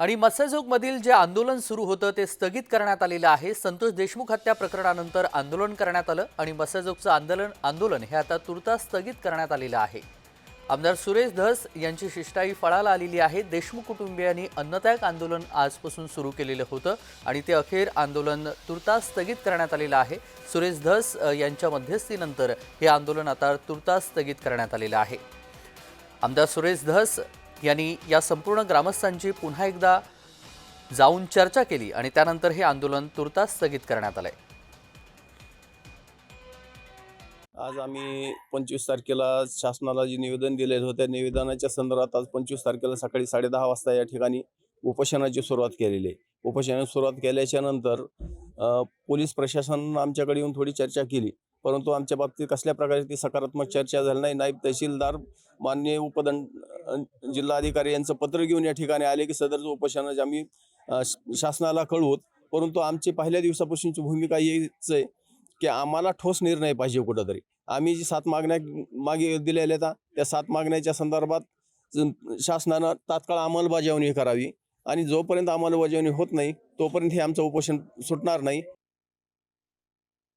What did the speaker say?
आणि मत्स्यजोगमधील जे आंदोलन सुरू होतं ते स्थगित करण्यात आलेलं आहे. संतोष देशमुख हत्या प्रकरणानंतर आंदोलन करण्यात आलं आणि मत्स्यजोगचं आंदोलन आंदोलन हे आता तुर्तास स्थगित करण्यात आलेलं आहे. आमदार सुरेश धस यांची शिष्टाई फळाला आलेली आहे. देशमुख कुटुंबियांनी अन्नत्याग आंदोलन आजपासून सुरू केलेलं होतं आणि ते अखेर आंदोलन तुर्तास स्थगित करण्यात आलेलं आहे. सुरेश धस यांच्या मध्यस्थीनंतर हे आंदोलन आता तुर्तास स्थगित करण्यात आलेलं आहे. आमदार सुरेश धस यांनी या संपूर्ण ग्रामस्थांची पुन्हा एकदा जाऊन चर्चा केली आणि त्यानंतर हे आंदोलन तुर्तास स्थगित करण्यात आलंय. आज आम्ही पंचवीस तारखेला शासनाला जे निवेदन दिलेलं होतं निवेदनाच्या संदर्भात आज पंचवीस तारखेला सकाळी साडेदहा वाजता या ठिकाणी उपोषणाची सुरुवात केलेली आहे. उपोषणाची सुरुवात केल्याच्यानंतर पोलीस प्रशासन आमच्याकडे येऊन थोडी चर्चा केली. परंतु आमच्या बाबतीत कसल्या प्रकारे ती सकारात्मक चर्चा झाली नाही नाईब तहसीलदार मान्य उपदंड जिल्हाधिकारी यांचं पत्र घेऊन या ठिकाणी आले की सदरचं उपोषणाचे आम्ही श- शासनाला कळवूत. परंतु आमची पहिल्या दिवसापासूनची भूमिका हीच आहे की आम्हाला ठोस निर्णय पाहिजे कुठंतरी. आम्ही जी सात मागण्या मागे दिलेल्या आहेत त्या सात मागण्याच्या संदर्भात शासनानं तात्काळ अंमलबजावणी करावी. आणि जोपर्यंत अंमलबजावणी होत नाही तोपर्यंत हे आमचं उपोषण सुटणार नाही.